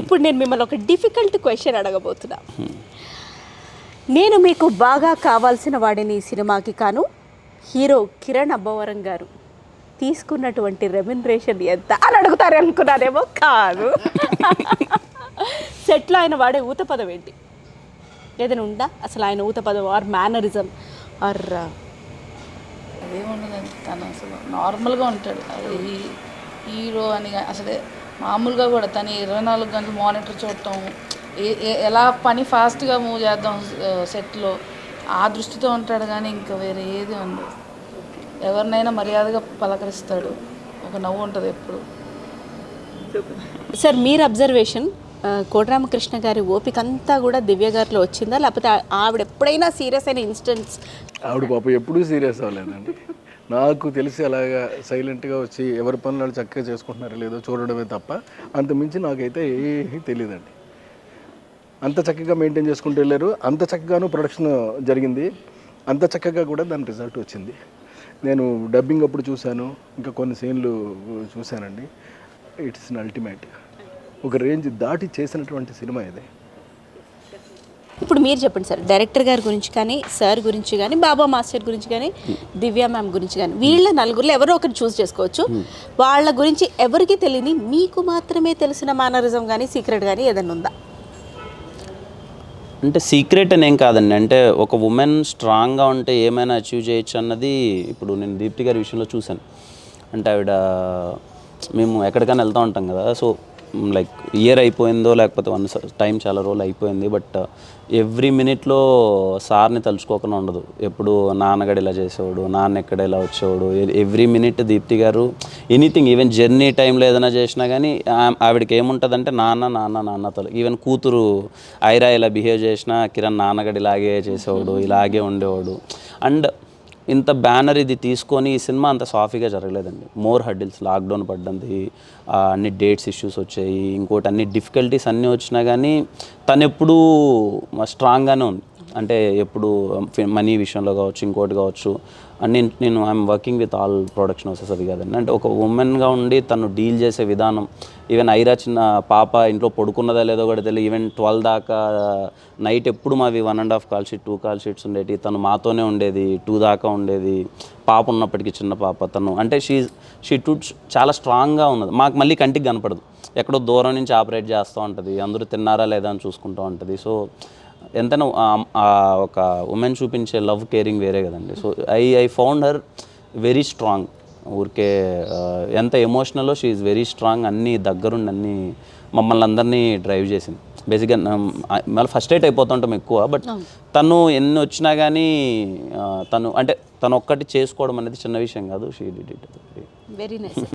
ఇప్పుడు నేను మిమ్మల్ని ఒక డిఫికల్ట్ క్వశ్చన్ అడగబోతున్నా. నేను మీకు బాగా కావాల్సిన వాడిని ఈ సినిమాకి కాను హీరో కిరణ్ అబ్బవరం గారు. తీసుకున్నటువంటి రెమ్యునరేషన్ ఎంత అని అడుగుతారు అనుకున్నారేమో కాదు. సెట్లో ఆయన వాడే ఊత పదం ఏంటి? ఏదైనా ఉందా? అసలు ఆయన ఊత పదం ఆర్ మేనరిజం ఆర్ అదేముండదండి తను అసలు నార్మల్గా ఉంటాడు. హీరో అని అసలే మామూలుగా కూడా తను ఇరవై నాలుగు గంటలు మానిటర్ చూడటం ఎలా పని ఫాస్ట్గా మూవ్ చేద్దాం సెట్లో ఆ దృష్టితో ఉంటాడు కానీ ఇంకా వేరే ఏది ఉండదు. ఎవరినైనా మర్యాదగా పలకరిస్తాడు. ఒక నవ్వు ఉంటుంది ఎప్పుడు. సార్ మీరు అబ్జర్వేషన్ కోటరామకృష్ణ గారి ఓపిక అంతా కూడా దివ్య గారిలో వచ్చిందా? లేకపోతే ఆవిడ ఎప్పుడైనా సీరియస్ అయిన ఇన్స్టెన్స్ ఆవిడ పాప ఎప్పుడూ సీరియస్ అవ్వలేదండి. నాకు తెలిసి అలాగా సైలెంట్గా వచ్చి ఎవరి పనులు వాళ్ళు చక్కగా చేసుకుంటున్నారో లేదో చూడడమే తప్ప అంత మించి నాకైతే ఏమీ తెలియదండి అంత చక్కగా మెయింటైన్ చేసుకుంటూ వెళ్ళారు. అంత చక్కగాను ప్రొడక్షన్ జరిగింది. అంత చక్కగా కూడా దాని రిజల్ట్ వచ్చింది. నేను డబ్బింగ్ అప్పుడు చూశాను. ఇంకా కొన్ని సీన్లు చూశానండి. ఇట్స్ అన్ అల్టిమేట్ ఒక రేంజ్ దాటి చేసినటువంటి సినిమా ఇది. ఇప్పుడు మీరు చెప్పండి సార్ డైరెక్టర్ గారి గురించి కానీ సార్ గురించి కానీ బాబా మాస్టర్ గురించి కానీ దివ్య మ్యామ్ గురించి కానీ వీళ్ళ నలుగురిలో ఎవరో ఒకరు చూస్ చేసుకోవచ్చు. వాళ్ళ గురించి ఎవరికి తెలియని మీకు మాత్రమే తెలిసిన మానరిజం కానీ సీక్రెట్ కానీ ఏదైనా ఉందా? అంటే సీక్రెట్ అని ఏం కాదండి. అంటే ఒక ఉమెన్ స్ట్రాంగ్గా ఉంటే ఏమైనా అచీవ్ చేయొచ్చు అన్నది ఇప్పుడు నేను దీప్తి గారి విషయంలో చూశాను. అంటే ఆవిడ మేము ఎక్కడికైనా వెళ్తూ ఉంటాం కదా సో లైక్ ఇయర్ అయిపోయిందో లేకపోతే వన్ టైం చాలా రోజులు అయిపోయింది బట్ uh, ఎవ్రీ మినిట్లో సార్ని తలుచుకోకుండా ఉండదు. ఎప్పుడు నాన్నగడు ఇలా చేసేవాడు నాన్న ఎక్కడ ఇలా వచ్చేవాడు ఎవ్రీ మినిట్ దీప్తి గారు ఎనీథింగ్ ఈవెన్ జర్నీ టైంలో ఏదైనా చేసినా కానీ ఆవిడకి ఏముంటుందంటే నాన్న నాన్న నాన్న తల ఈవెన్ కూతురు ఐరా ఇలా బిహేవ్ చేసినా కిరణ్ నాన్నగడు ఇలాగే చేసేవాడు ఇలాగే ఉండేవాడు. అండ్ ఇంత బ్యానర్ ఇది తీసుకొని ఈ సినిమా అంత సాఫీగా జరగలేదండి. మోర్ హడ్డిల్స్ లాక్డౌన్ పడ్డంది అన్ని డేట్స్ ఇష్యూస్ వచ్చాయి ఇంకోటి అన్ని డిఫికల్టీస్ అన్నీ వచ్చినా కానీ తను ఎప్పుడూ స్ట్రాంగ్గానే ఉంది. అంటే ఎప్పుడు మనీ విషయంలో కావచ్చు ఇంకోటి కావచ్చు అన్ని నేను I'm working with all production houses అవి కాదండి. అంటే ఒక ఉమెన్గా ఉండి తను డీల్ చేసే విధానం ఈవెన్ ఐరా చిన్న పాప ఇంట్లో పడుకున్నదా లేదో కూడా తెలియదు. ఈవెన్ ట్వెల్వ్ దాకా నైట్ ఎప్పుడు మావి one and half call sheet two call sheets ఉండేవి తను మాతోనే ఉండేది టూ దాకా ఉండేది. పాప ఉన్నప్పటికీ చిన్న పాప తను. అంటే షీ షీ టు చాలా స్ట్రాంగ్గా ఉన్నది. మాకు మళ్ళీ కంటికి కనపడదు. ఎక్కడో దూరం నుంచి ఆపరేట్ చేస్తూ ఉంటుంది. అందరూ తిన్నారా లేదా అని చూసుకుంటూ ఉంటుంది. సో ఎంతైనా ఒక ఉమెన్ చూపించే లవ్ కేరింగ్ వేరే కదండి. So I I found her very strong ఊరికే ఎంత ఎమోషనల్లో షీ ఈజ్ వెరీ స్ట్రాంగ్ అన్నీ దగ్గరుండి అన్నీ మమ్మల్ని అందరినీ డ్రైవ్ చేసింది. బేసిక్గా మళ్ళీ ఫస్ట్ ఎయిట్ అయిపోతుంటాం ఎక్కువ బట్ తను ఎన్ని వచ్చినా కానీ తను అంటే తను ఒక్కటి చేసుకోవడం అనేది చిన్న విషయం కాదు she did it very nice